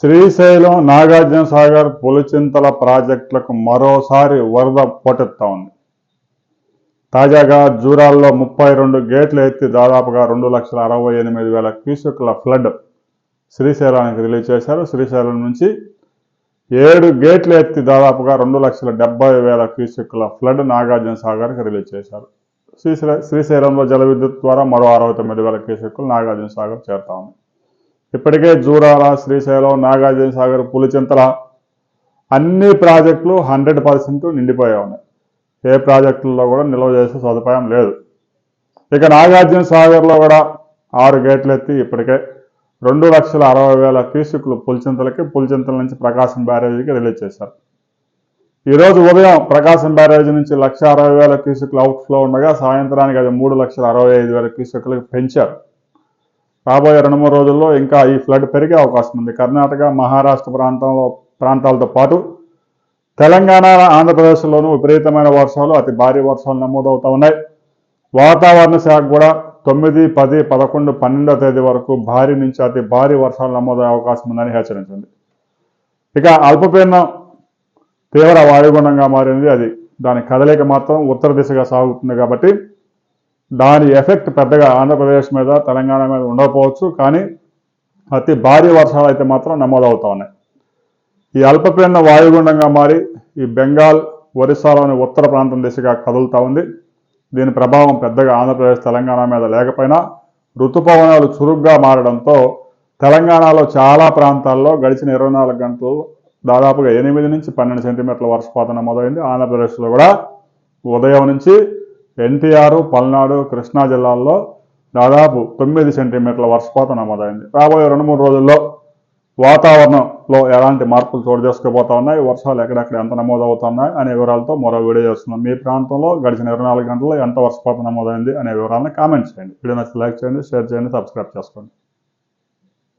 శ్రీశైలం నాగార్జున సాగర్ పులిచింతల ప్రాజెక్టులకు మరోసారి వరద పోటెత్తా ఉంది. తాజాగా జూరాల్లో ముప్పై రెండు గేట్లు ఎత్తి దాదాపుగా రెండు లక్షల అరవై ఎనిమిది వేల క్యూసెక్ల ఫ్లడ్ శ్రీశైలానికి రిలీజ్ చేశారు. శ్రీశైలం నుంచి ఏడు గేట్లు ఎత్తి దాదాపుగా రెండు లక్షల డెబ్బై వేల క్యూసెక్ల ఫ్లడ్ నాగార్జున సాగర్కి రిలీజ్ చేశారు. శ్రీశైల శ్రీశైలంలో జల విద్యుత్ ద్వారా మరో అరవై తొమ్మిది వేల క్యూసెక్లు నాగార్జున సాగర్ చేరుతా ఉంది. ఇప్పటికే జూరాల శ్రీశైలం నాగార్జున సాగర్ పులిచింతల అన్ని ప్రాజెక్టులు హండ్రెడ్ పర్సెంట్ నిండిపోయా ఉన్నాయి. ఏ ప్రాజెక్టుల్లో కూడా నిల్వ చేసే సదుపాయం లేదు. ఇక నాగార్జున సాగర్లో కూడా ఆరు గేట్లు ఎత్తి ఇప్పటికే రెండు లక్షల అరవై వేల క్యూసిక్లు పులిచింతలకి పులిచింతల నుంచి ప్రకాశం బ్యారేజీకి రిలీజ్ చేశారు. ఈరోజు ఉదయం ప్రకాశం బ్యారేజీ నుంచి లక్ష అరవై వేల క్యూసిక్లు అవుట్ఫ్లో ఉండగా సాయంత్రానికి అది మూడు లక్షల అరవై ఐదు వేల క్యూసిక్లకు పెంచారు. రాబోయే రెండు మూడు రోజుల్లో ఇంకా ఈ ఫ్లడ్ పెరిగే అవకాశం ఉంది. కర్ణాటక మహారాష్ట్ర ప్రాంతంలో ప్రాంతాలతో పాటు తెలంగాణ ఆంధ్రప్రదేశ్లోనూ విపరీతమైన వర్షాలు అతి భారీ వర్షాలు నమోదవుతూ ఉన్నాయి. వాతావరణ శాఖ కూడా తొమ్మిది పది పదకొండు పన్నెండో తేదీ వరకు భారీ నుంచి అతి భారీ వర్షాలు నమోదయ్యే అవకాశం ఉందని హెచ్చరించింది. ఇక అల్పపీడనం తీవ్ర వాయుగుణంగా మారింది. అది దాని కదలిక మాత్రం ఉత్తర దిశగా సాగుతుంది కాబట్టి దాని ఎఫెక్ట్ పెద్దగా ఆంధ్రప్రదేశ్ మీద తెలంగాణ మీద ఉండకపోవచ్చు కానీ అతి భారీ వర్షాలు అయితే మాత్రం నమోదవుతా ఉన్నాయి. ఈ అల్పపీడన వాయుగుండంగా మారి ఈ బెంగాల్ ఒరిస్సాలోని ఉత్తర ప్రాంతం దిశగా కదులుతూ ఉంది. దీని ప్రభావం పెద్దగా ఆంధ్రప్రదేశ్ తెలంగాణ మీద లేకపోయినా ఋతుపవనాలు చురుగ్గా మారడంతో తెలంగాణలో చాలా ప్రాంతాల్లో గడిచిన ఇరవై నాలుగు గంటలు దాదాపుగా ఎనిమిది నుంచి పన్నెండు సెంటీమీటర్ల వర్షపాతం నమోదైంది. ఆంధ్రప్రదేశ్లో కూడా ఉదయం నుంచి ఎన్టీఆర్ పల్నాడు కృష్ణా జిల్లాల్లో దాదాపు తొమ్మిది సెంటీమీటర్ల వర్షపాతం నమోదైంది. రాబోయే రెండు మూడు రోజుల్లో వాతావరణంలో ఎలాంటి మార్పులు చోటు చేసుకోబోతా ఉన్నాయి? వర్షాలు ఎక్కడెక్కడ ఎంత నమోదవుతున్నాయి? అనే వివరాలతో మరో వీడియో చేస్తున్నాం. మీ ప్రాంతంలో గడిచిన ఇరవై నాలుగు గంటల్లో ఎంత వర్షపాతం నమోదైంది? అనే వివరాలను కామెంట్ చేయండి. వీడియో నచ్చి లైక్ చేయండి షేర్ చేయండి సబ్స్క్రైబ్ చేసుకోండి.